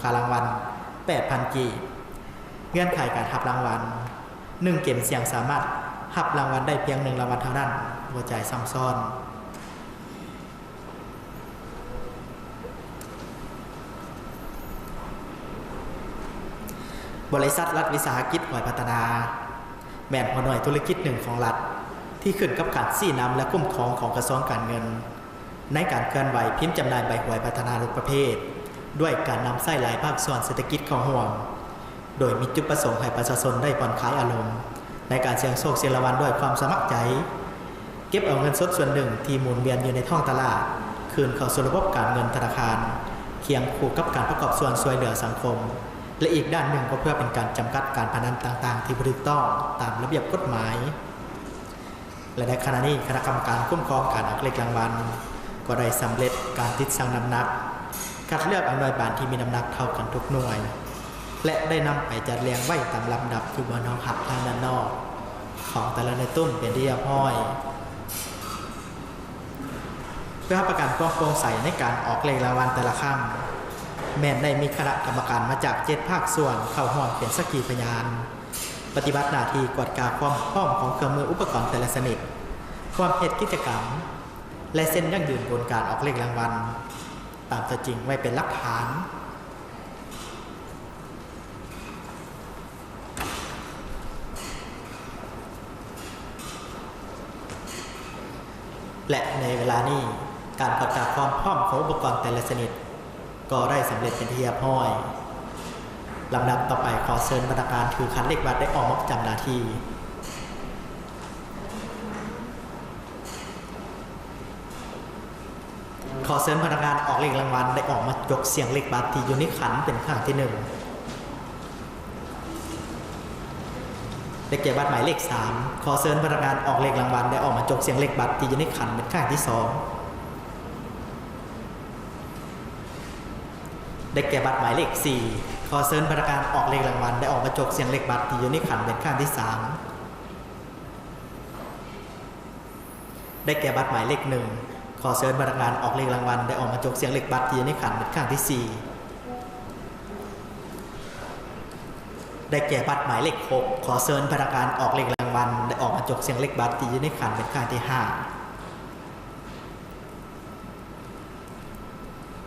ค่ารางวัล8,000 กีเงื่อนไขการหับรางวัลหนึ่งเกมเสียงสามารถหับรางวัลได้เพียงหนึ่งรางวัลเท่านั้นหัวใจซ้ำซ้อนบริษัทรัฐวิสาหกิจหอยพัฒนาแม่นหัวหน่วยธุรกิจหนึ่งของรัฐ ที่ขึ้นกับการซี่นำและคุ้มครองของกระทรวงการเงิน ในการเคลื่อนไหวพิมพ์จำหน่ายใบหวยพัฒนาทุกประเภท ด้วยการนำไส้หลายภาคส่วนเศรษฐกิจเข้าห่วง โดยมีจุดประสงค์ให้ประชาชนได้ผ่อนคลายอารมณ์ ในการเสี่ยงโชคเสี่ยงรางวัลด้วยความสมัครใจ เก็บเอาเงินสดส่วนหนึ่งที่หมุนเวียนอยู่ในท้องตลาด คืนเข้าสู่ระบบการเงินธนาคาร เคียงคู่กับการประกอบส่วนช่วยเหลือสังคม และอีกด้านหนึ่งก็เพื่อเป็นการจำกัดการพนันต่าง ๆ ที่บริต้องตามระเบียบกฎหมาย และในขณะนี้คณะกรรมการคุ้มครองการออกเลขรางวัลก็ได้สำเร็จการติดสั่งน้ำหนัก คัดเลือกอาหน่วยบานที่มีน้ำหนักเท่ากันทุกหน่วย และได้นำไปจัดเรียงไว้ตามลำดับอยู่บนห้องหับทางด้านนอก ของแต่ละในตุ้มเป็นที่เรียบร้อย เพื่อประกันความโปร่งใสในการออกเลขรางวัลแต่ละครั้งแม้นได้มีคณะกรรมการมาจากเจ็ดภาคส่วนเข้าห้องเป็นสักขีพยาน ปฏิบัติหน้าที่กวดกาความพร้อมของเครื่องมืออุปกรณ์แต่ละชนิด ความเหตุกิจกรรม และเส้นยั่งยืนบนการออกเลขรางวัล ตามจริงไว้เป็นหลักฐาน และในเวลานี้การประกาศความพร้อมของอุปกรณ์แต่ละชนิด ก็ได้สำเร็จเป็นที่เรียบร้อยลำดับต่อไปขอเชิญพนักานถือคันเลขบัตรได้ออกมาประจำหน้าที่ ขอเชิญพนักงานออกเลขรางวัลได้ออกมายกเสียงเลขบัตรที่ยู่ในขันเป็นครั้งที่หนึ่งได้แก่บัตรหมายเลข3ขอเชิญพนักงานออกเลขรางวัลได้ออกมาจกเสียงเลขบัตรที่ยู่ในขันเป็นครั้งที่สองได้แก่บัตรหมายเลข4ขอเชิญพนักงานออกเลขรางวัลได้ออกมาจกเสียงเลขบัตรที่ยู่ในขันเป็นครั้งที่สามได้แก่บัตรหมายเลขหนึ่ง ขอเชิญพนักงานออกเลขรางวัลได้ออกมาจกเสียงเลขบัตรที่อยู่ในขันเป็นครั้งที่สี่ได้แก่บัตรหมายเลข6ขอเชิญพนักงานออกเลขรางวัลได้ออกมาจกเสียงเลขบัตรที่อยู่ในขันเป็นครั้งที่ 5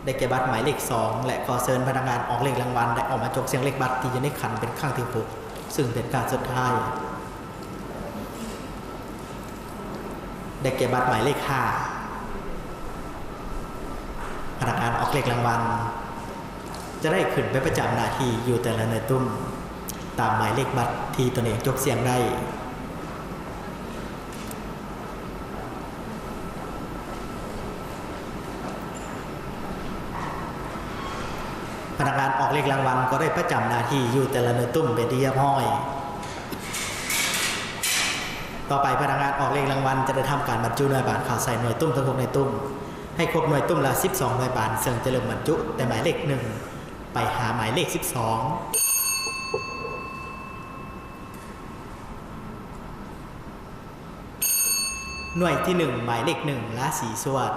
ได้แก่บัตรหมายเลข2และขอเชิญพนักงานออกเลขรางวัลได้ออกมาจกเสียงเลขบัตรที่อยู่ในขันเป็นครั้งที่ 6 ซึ่งเป็นการสุดท้ายได้แก่บัตรหมายเลข5 พนักงานออกเลขรางวัล จะได้ขึ้นไปประจำหน้าที่อยู่แต่ละในตุ้มตามหมายเลขบัตรที่ตนเองจกเสียงได้พนักงานออกเลขรางวัลก็ได้ประจำหน้าที่อยู่แต่ละเนื้อตุ้มเป็นที่เรียบร้อย ต่อไปพนักงานออกเลขรางวัลจะได้ทำการบรรจุหน่วยบาทข่าวใส่หน่วยตุ้มทั้งหกในตุ้ม ให้ครบหน่วยตุ้มละ12หน่วยบาทซึ่งจะเริ่มบรรจุ แต่หมายเลขหนึ่งไปหาหมายเลข 12หน่วยที่หนึ่งหมายเลขหนึ่งละสีสวด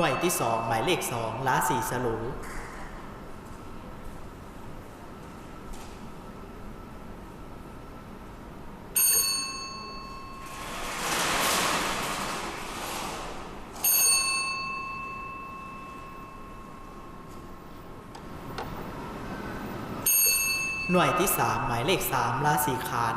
หน่วยที่สองหมายเลขสองละสีสลูหน่วยที่สามหมายเลขสามราศีขาน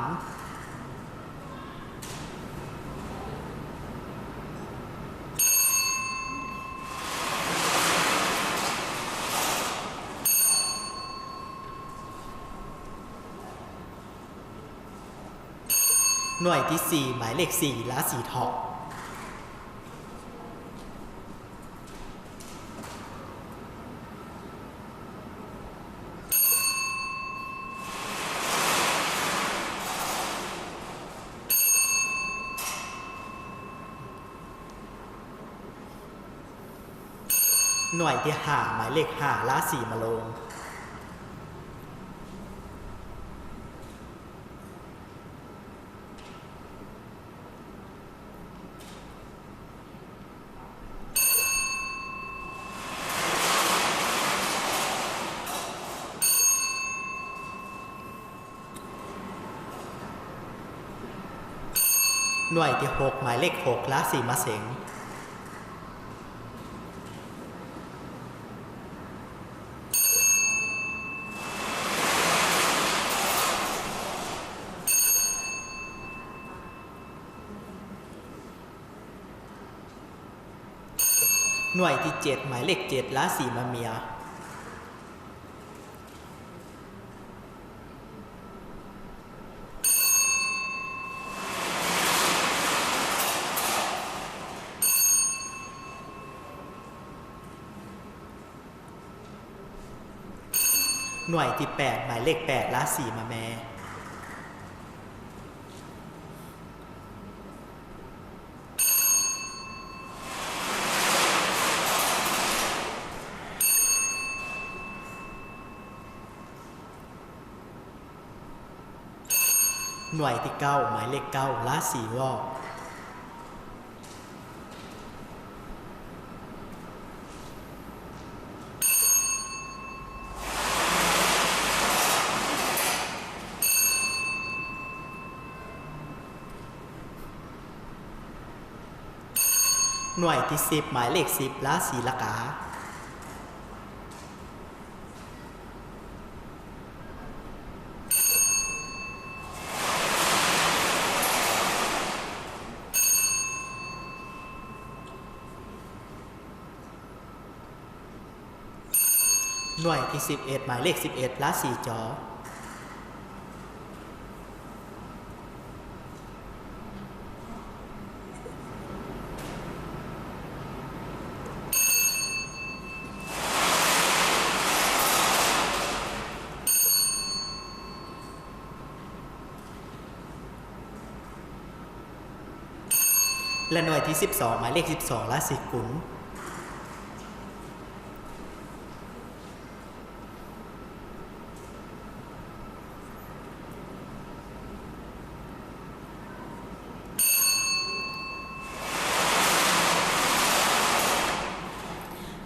หน่วยที่สี่หมายเลขสี่ราศีทองหน่วยที่ห้าหมายเลขห้าล้าสีมาลง หน่วยที่หกหมายเลขหกล้าสี่มาเสงหน่วยที่เจ็ดหมายเลขเจ็ดล้าสี่มาเมีย หน่วยที่แปดหมายเลขแปดล้าสี่มาแม่หน่วยที่เก้าหมายเลขเก้าล้าสี่วอก หน่วยที่สิบหมายเลขสิบล้าสีละกา หน่วยที่สิบเอ็ดหมายเลขสิบเอ็ดล้าสีจอ และหน่วยที่ 12 หมายเลข 12ล้าสีกุล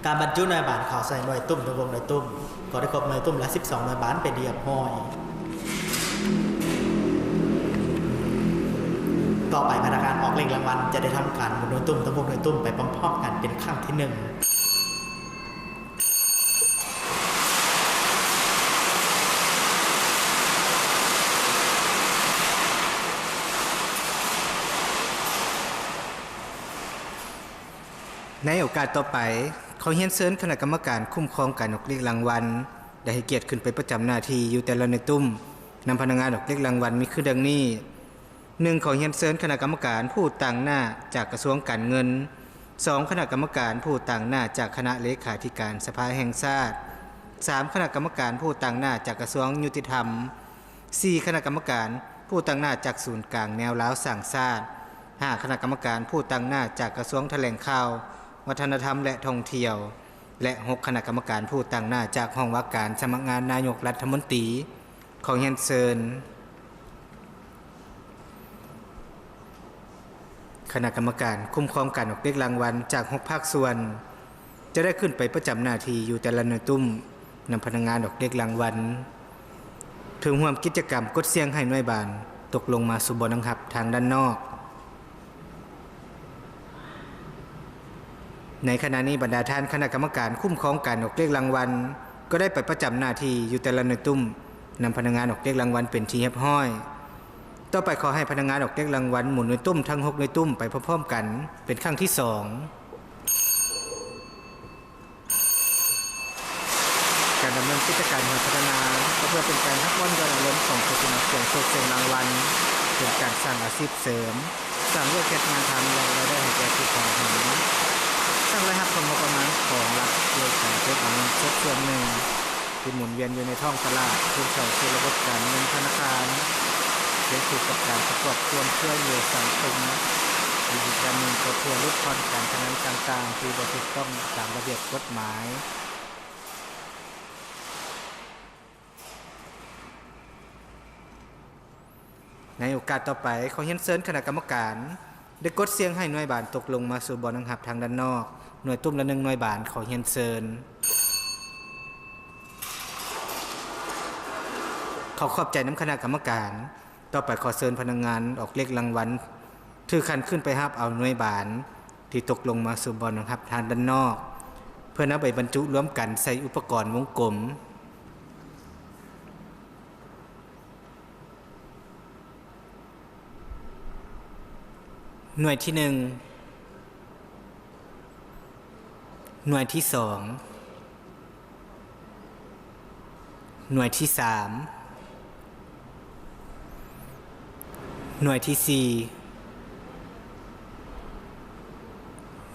การบรรจุหน่วยบานข่าวใส่หน่วยตุ้มตะวงหน่วยตุ้มก็ได้ครบหน่วยตุ้มและ12หน่วยบานเป็นเดียบห้อย ต่อไปพนักงานออกเลขรางวัลจะได้ทำการหมุนหน่วยตุ้มตะวงหน่วยตุ้มไปพร้อมๆกันเป็นครั้งที่หนึ่งในโอกาสต่อไปเขาเฮียนเซิญคณะกรรมการคุ้มครองการออกเรียกรางวัลได้ให้เกียรติขึ้นไปประจำหน้าที่อยู่แต่ละในตุ้มนำพนักงานออกเรียกรางวัลมีคือดังนี้ หนึ่งขอเฮียนเซิญคณะกรรมการผู้ต่างหน้าจากกระทรวงการเงินสองคณะกรรมการผู้ต่างหน้าจากคณะเลขาธิการสภาแห่งชาติสามคณะกรรมการผู้ต่างหน้าจากกระทรวงยุติธรรมสี่คณะกรรมการผู้ต่างหน้าจากศูนย์กลางแนวล้าวสั่งชาติห้าคณะกรรมการผู้ต่างหน้าจากกระทรวงแถลงข่าว วัฒนธรรมและท่องเที่ยว และ6คณะกรรมการผู้ต่างหน้าจากห้องว่าการสมัครงานนายกรัฐมนตรีของยันเซิน คณะกรรมการคุ้มครองการออกเรียกรางวัลจาก6ภาคส่วน จะได้ขึ้นไปประจำหน้าที่อยู่แต่ละหน่วยตุ้มนำพนักงานออกเรียกรางวัลถึงห่วมกิจกรรมกดเสียงให้หน่วยบานตกลงมาสู่บอนังคับทางด้านนอก ในขณะนี้บรรดาท่านคณะกรรมการคุ้มครองการออกเรียกรางวัล ก็ได้ไปประจำหน้าที่อยู่แต่ละหน่วยตุ้มนำพนักงานออกเรียกรางวัลเป็นที่เรียบร้อย ต่อไปขอให้พนักงานออกเรียกรางวัลหมุนหน่วยตุ้มทั้งหกหน่วยตุ้มไปพร้อมๆกัน เป็นครั้งที่สองการดำเนินกิจการพัฒนาก็เพื่อเป็นการพักวันยอดอารมณ์ของผู้สนับสนุนโชคเสียงรางวัลเป็นการสร้างอาชีพเสริมสร้างเรื่องเกิดงานทำอย่างรายได้ให้แก่ผู้ของห็นสร้างรายรับผลประมาณของรัฐโดยการใช้ของเงินสดส่วนหนึ่งที่หมุนเวียนอยู่ในท้องตลาดเพื่อใช้ระบบการเงินธนาคาร เพื่อถูกกับการประกอบส่วนเพื่อเหลือสังคมในอีกอีกการหนึ่งก็เพื่อลดทอนการพนันต่างๆ ที่บ่ถูกต้องตามระเบียบกฎหมายในโอกาสต่อไปขอเฮียนเซิญคณะกรรมการได้กดเสียงให้หน่วยบานตกลงมาสู่บ่อนังหับทางด้านนอก หน่วยตุ้มละหนึ่งหน่วยบานขอเฮียนเซิญเขาขอบใจน้ำคณะกรรมการ ต่อไปขอเชิญพนักงงานออกเลขรางวัลถือคันขึ้นไปฮับเอาหน่วยบานที่ตกลงมาสู่บ่อนังหับทางด้านนอก เพื่อนำไปบรรจุรวมกันใส่อุปกรณ์วงกลมหน่วยที่หนึ่งหน่วยที่สองหน่วยที่สาม หน่วยที่สี่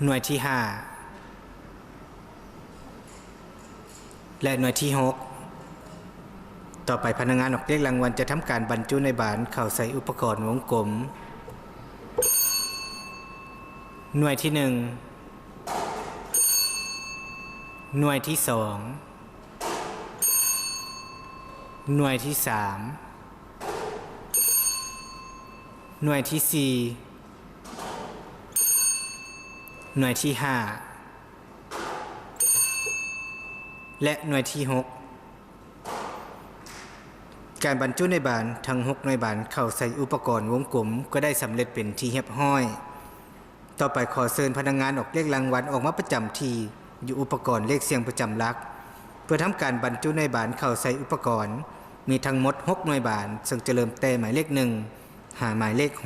หน่วยที่ห้าและหน่วยที่หกต่อไปพนักงานออกเรียกรางวัลจะทำการบรรจุในบานเข้าใส่อุปกรณ์วงกลม หน่วยที่หนึ่งหน่วยที่สองหน่วยที่สาม หน่วยที่สี่หน่วยที่ห้าและหน่วยที่หกการบรรจุในบานทั้งหกหน่วยบานเข้าใส่อุปกรณ์วงกลมก็ได้สำเร็จเป็นที่เรียบร้อย ต่อไปขอเชิญพนักงานออกเลขรางวัลออกมาประจำทีอยู่อุปกรณ์เลขเสียงประจำลัก เพื่อทำการบรรจุในบานเข้าใส่อุปกรณ์ มีทั้งหมด 6 หน่วยบาน ซึ่งจะเริ่มแต่หมายเลขหนึ่ง หาหมายเลข 6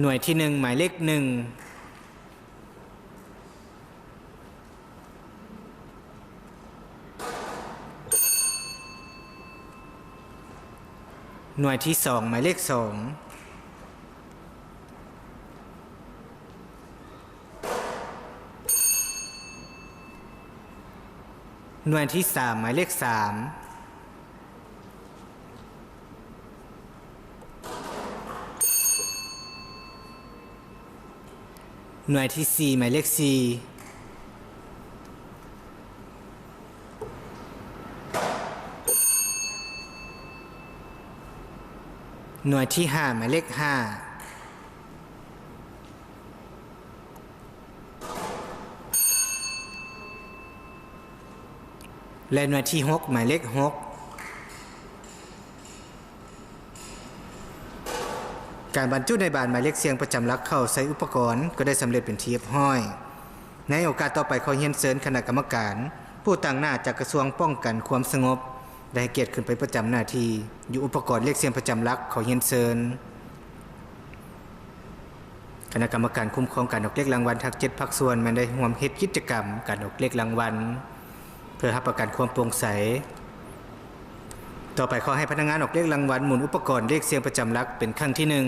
หน่วยที่หนึ่งหมายเลขหนึ่งหน่วยที่สองหมายเลขสองหน่วยที่สามหมายเลขสาม หน่วยที่สี่หมายเลขสี่หน่วยที่ห้าหมายเลขห้าและหน่วยที่หกหมายเลขห การบรรจุในบานหมายเลขเสียงประจำหลักเข้าใส่อุปกรณ์ก็ได้สำเร็จเป็นทีเรียบร้อย ในโอกาสต่อไปขอเฮียนเซิญคณะกรรมการ ผู้ต่างหน้าจากกระทรวงป้องกันความสงบ ได้เกียรติขึ้นไปประจำหน้าที่อยู่อุปกรณ์เลขเสียงประจำหลักขอเฮียนเซิญคณะกรรมการคุ้มครองการออกเลขรางวัลทักเจ็ดพักส่วนมันได้ร่วมเฮ็ดกิจกรรม การออกเลขรางวัลเพื่อรับประกันความโปร่งใส ต่อไปขอให้พนักงานออกเลขรางวัลหมุนอุปกรณ์เลขเสียงประจำหลักเป็นครั้งที่หนึ่ง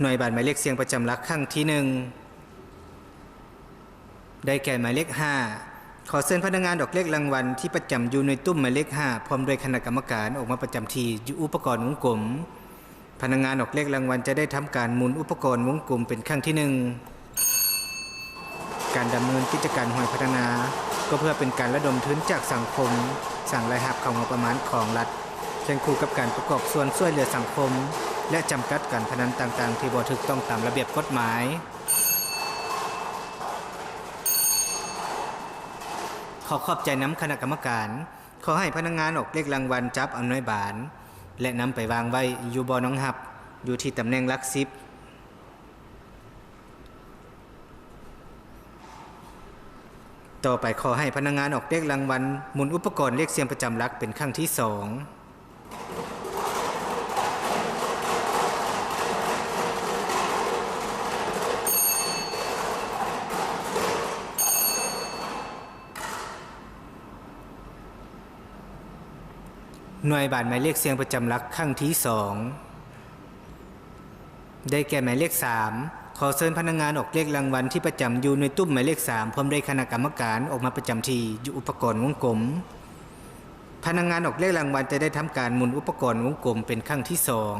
หน่วยบาทหมายเลขเสียงประจำหลักครั้งที่หนึ่งได้แก่หมายเลขห้า ขอเชิญพนักงานดอกเลขรางวัลที่ประจำอยู่ในตุ้มหมายเลขห้าพร้อมโดวยคณะกรรมการออกมาประจำทีอยู่อุปกรณ์วงกลม พนักงานดอกเลขรางวัลจะได้ทำการหมุนอุปกรณ์วงกลมเป็นครั้งที่หนึ่งการดำเนินกิจการหวยพัฒนา ก็เพื่อเป็นการระดมทุนจากสังคม สั่งรายหับของงบประมาณของรัฐเช่นคู่กับการประกอบส่วนช่วยเหลือสังคม และจำกัดการพนันต่างๆ ที่บ่ถูกต้องตามระเบียบกฎหมาย ขอขอบใจน้ำคณะกรรมการ ขอให้พนักงานออกเลขรางวัลจับอำนวยบานและนำไปวางไว้อยู่บ่อน้องหับ อยู่ที่ตำแหน่งลักซิบต่อไปขอให้พนักงานออกเลขรางวัลหมุนอุปกรณ์เลขเสียงประจำลักเป็นครั้งที่สอง หน่วยบาทหมายเลขเสียงประจำหลักครั้งที่สองได้แก่หมายเลข3ขอเชิญพนักงานออกเลขรางวัลที่ประจำอยู่ในตุ้มหมายเลข3พร้อมด้วยคณะกรรมการออกมาประจำที่อยู่อุปกรณ์วงกลม พนักงานออกเลขรางวัลจะได้ทำการหมุนอุปกรณ์วงกลมเป็นครั้งที่สอง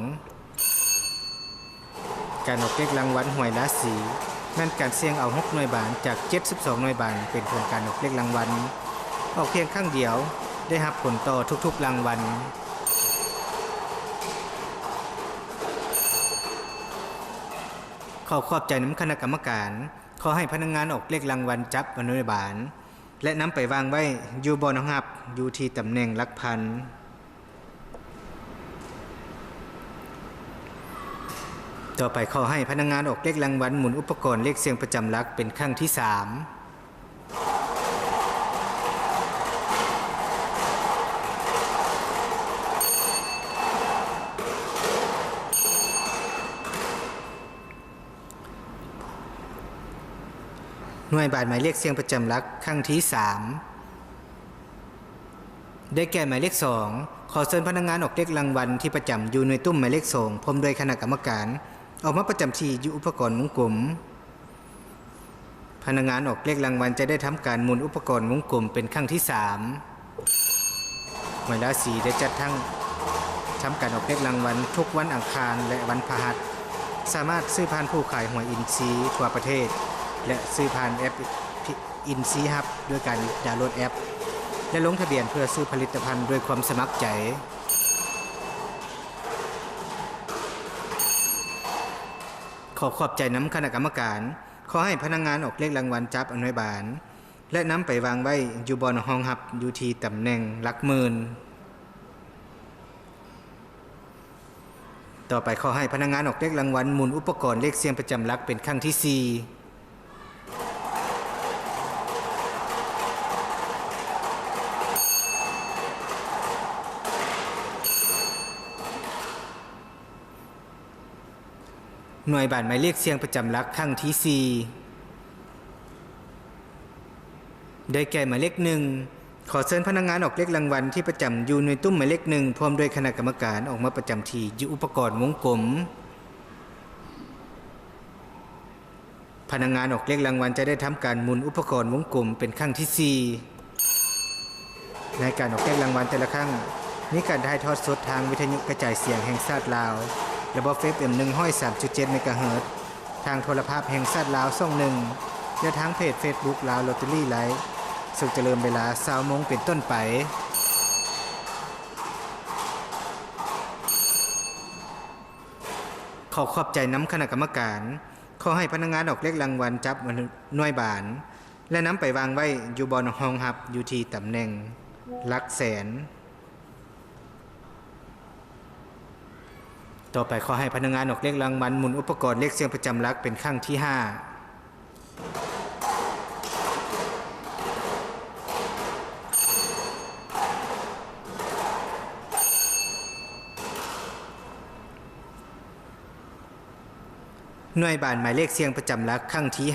การออกเลขรางวัลหวยราศีนั่นการเสี่ยงเอาหกหน่วยบาทจาก 72 หน่วยบาทเป็นโครงการออกเลขรางวัลออกเพียงครั้งเดียว ได้รับผลต่อทุกๆรางวัลขอขอบใจน้ำคณะกรรมการ ขอให้พนักงานออกเลขรางวัลจับอนุบาล และนำไปวางไว้อยู่บนหับอยู่ที่ตำแหน่งลักพันต่อไปขอให้พนักงานออกเลขรางวัลหมุนอุปกรณ์เลขเสียงประจำลักเป็นครั้งที่สาม หน่วยบาทหมายเลขเสียงประจำหลักครั้งที่สามได้แก่หมายเลขสองขอเชิญพนักงานออกเลขรางวัลที่ประจำอยู่ในตุ้มหมายเลขสองพร้อมโดยคณะกรรมการ ออกมาประจำที่อยู่อุปกรณ์วงกลมพนักงานออกเลขรางวัลจะได้ทำการหมุนอุปกรณ์วงกลมเป็นครั้งที่สามหมายเลขสีได้จัดทั้งทำการออกเลขรางวัลทุกวันอังคารและวันพฤหัส สามารถซื้อผ่านผู้ขายหวยอินซีย์ทั่วประเทศ และซื้อผ่านแอปอินซีฮับด้วยการดาวน์โหลดแอป และลงทะเบียนเพื่อซื้อผลิตภัณฑ์ด้วยความสมัครใจ ขอขอบใจน้ำคณะกรรมการ ขอให้พนักงงานออกเลขรางวัลจับอนุบาล และน้ำไปวางไว้อยู่บนห้องหับอยู่ที่ตำแหน่งหลักหมื่นต่อไปขอให้พนักงานออกเลขรางวัลหมุนอุปกรณ์เลขเสียงประจำลักเป็นครั้งที่4 หน่วยบาทหมายเลขเสียงประจำหลักครั้งที่ 4 ได้แก่หมายเลขหนึ่งขอเชิญพนักงานออกเลขรางวัลที่ประจำอยู่ในตุ้มหมายเลขหนึ่งพร้อมด้วยคณะกรรมการออกมาประจำที่อยู่อุปกรณ์วงกลม พนักงานออกเลขรางวัลจะได้ทำการหมุนอุปกรณ์วงกลมเป็นครั้งที่ 4 ในการออกเลขรางวัลแต่ละครั้งมีการถ่ายทอดสดทางวิทยุกระจายเสียงแห่งชาติลาว ระบบเฟฟเอ็มหนึ่งห้อยสามจุดเจ็ดเมกะเฮิรตทางโทรภาพแห่งชาติลาวส่องหนึ่งและทางเพจเฟซบุ๊กลาวลอตเตอรี่ไลฟ์ซึ่งจริ่มเวลาสาวมงเป็นต้นไปขอขอบใจน้ำคณะกรรมการ ขอให้พนักงานออกเลขรางวัลจับหน่วยบาน และน้ำไปวางไว้อยู่บนห้องหับอยู่ที่ตำแหน่งลักแสน ต่อไปขอให้พนักงานออกเลขรางวัลหมุนอุปกรณ์เลขเสียงประจำลักเป็นครั้งที่5หน่วยบานหมายเลขเสียงประจำลักครั้งที่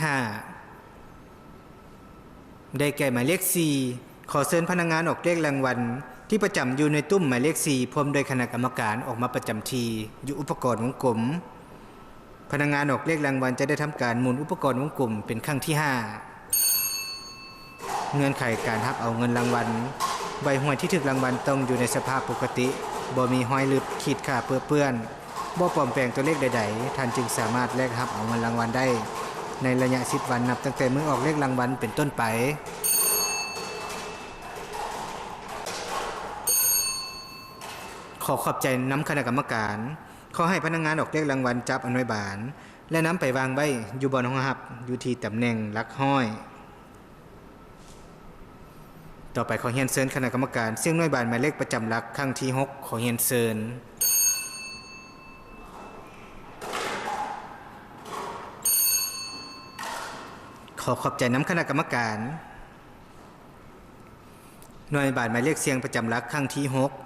5ได้แก่หมายเลข4ขอเชิญพนักงานออกเลขรางวัล ที่ประจำอยู่ในตุ้มหมายเลข4พร้อมโดยคณะกรรมการออกมาประจำที อยู่อุปกรณ์วงกลม พนักงานออกเลขรางวัลจะได้ทำการหมุนอุปกรณ์วงกลมเป็นครั้งที่ 5 เงื่อนไขการรับเอาเงินรางวัลใบหวยที่ถึกรางวัลต้องอยู่ในสภาพปกติบ่มีห้อยลึกขีดขาเปื้อเปื้อนบ่ปลอมแปลงตัวเลขใดๆท่านจึงสามารถแลกรับเอาเงินรางวัลได้ ในระยะ 10 วันนับตั้งแต่มือออกเลขรางวัลเป็นต้นไป ขอขอบใจน้ำคณะกรรมการ ขอให้พนักงานออกเลขรางวัลจับอนุบาล และน้ำไปวางไว้อยู่บนห้องหับอยู่ที่ตำแหน่งลักห้อย ต่อไปขอเฮียนเซินคณะกรรมการเสี่ยงหน่วยบานหมายเลขประจำลักครั้งที่ 6 ขอเฮียนเซินขอขอบใจน้ำคณะกรรมการหน่วยบานหมายเลขเสียงประจำลักครั้งที่ 6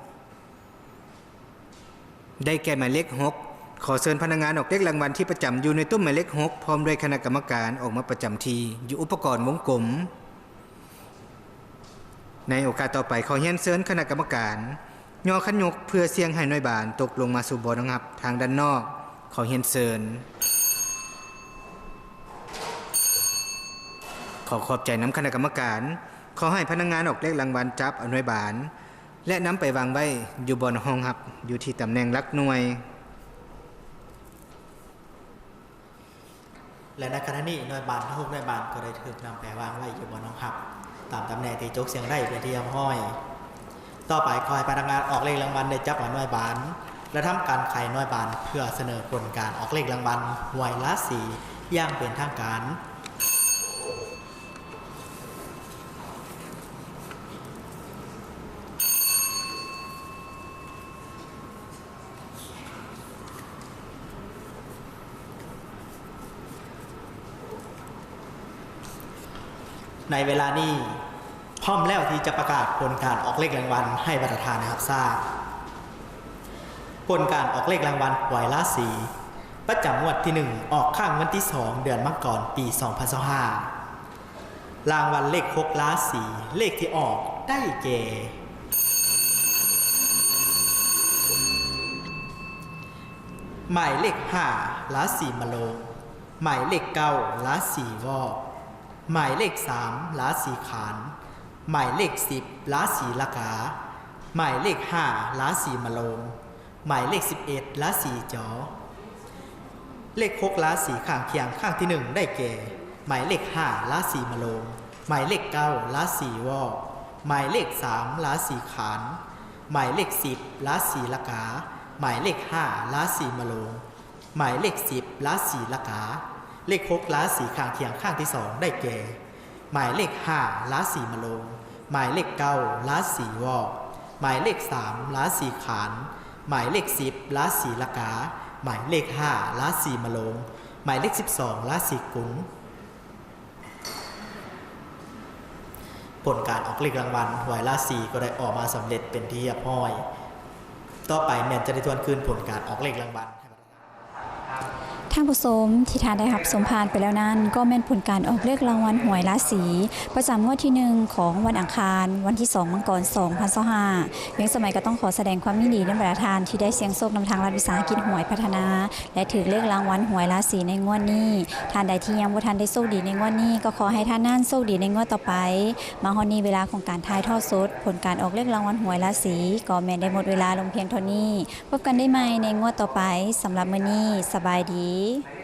ได้แก่หมายเลข6ขอเชิญพนักงานออกเลขรางวัลที่ประจำอยู่ในตุ้หมายเลข6พร้อมด้วยคณะกรรมการออกมาประจำทีอยู่อุปกรณ์วงกลม ในโอกาสต่อไปขอเฮียนเชิญคณะกรรมการย่อขันยกเพื่อเสียงให้หน่วยบานตกลงมาสู่บ่อนังับทางด้านนอก ขอเฮียนเชิญขอขอบใจน้ำคณะกรรมการ ขอให้พนักงานออกเลขรางวัลจับอนวยบาน และนำไปวางไว้อยู่บนห้องหับอยู่ที่ตำแหน่งลักหน่วย และในขณะนี้หน่วยบานทุกหน่วยบานก็ได้ถูกนำไปวางไว้อยู่บนน้องหับ ตามตำแหน่งที่จกเสียงได้เป็นที่ยำห้อย ต่อไปคอยพนักงานออกเลขรางวัลได้จับหน่วยบาน และทำการไขหน่วยบานเพื่อเสนอผลการออกเลขรางวัลหวยละสีย่างเป็นทางการ ในเวลานี้พร้อมแล้วที่จะประกาศผลการออกเลขรางวัลให้ประธานนะครับทราบผลการออกเลขรางวัลหวยราศีประจำงวดที่ 1 ออกข้างวันที่ 2 เดือนมังกรปี 2025รางวัลเลขหกราศีเลขที่ออกได้แก่หมายเลขห้าราศีมะโรงหมายเลขเก้าราศีวอก หมายเลขสามราศีขาน หมายเลขสิบราศีละกา หมายเลขห้าราศีมะโรงหมายเลขสิบเอ็ดราศีจอ เลขหกราศีข้างเคียงข้างที่หนึ่งได้แก่ หมายเลขห้าราศีมะโรงหมายเลขเก้าราศีวอกหมายเลขสามราศีขาน หมายเลขสิบราศีละกา หมายเลขห้าราศีมะโรงหมายเลขสิบราศีละกา เลขหกราศีข้างเคียงข้างที่สองได้แก่ หมายเลขห้าราศีมะโรงหมายเลขเก้าราศีวอกหมายเลขสามราศีขาน หมายเลขสิบราศีละกา หมายเลขห้าราศีมะโรงหมายเลขสิบสองราศีกุมผลการออกเลขรางวัลหวยราศีก็ได้ออกมาสำเร็จเป็นที่เรียบร้อย ต่อไปแมนจะได้ทวนคืนผลการออกเลขรางวัล ท่านผู้ชมที่ทานได้รับสมภารไปแล้วนั้น ก็แม่นผลการออกเลขรางวัลหวยราศีประจำงวดที่หนึ่งของวันอังคาร วันที่ 2 มังกร2025เพียงสมัยก็ต้องขอแสดงความยินดีในประธานที่ได้เสียงโชคนำทางรัฐวิสาหกิจหวยพัฒนา และถือเลขรางวัลหวยราศีในงวดนี้ท่านใดที่ยังบ่ทันได้โชคดีในงวดนี้ ก็ขอให้ท่านนั้นโชคดีในงวดต่อไป มาฮอดนี้เวลาของการทายทอดสด ผลการออกเลขรางวัลหวยราศีก็แม่นได้หมดเวลาลงเพียงเท่านี้พบกันได้ใหม่ในงวดต่อไปสำหรับมื้อนี้สบายดี Bye.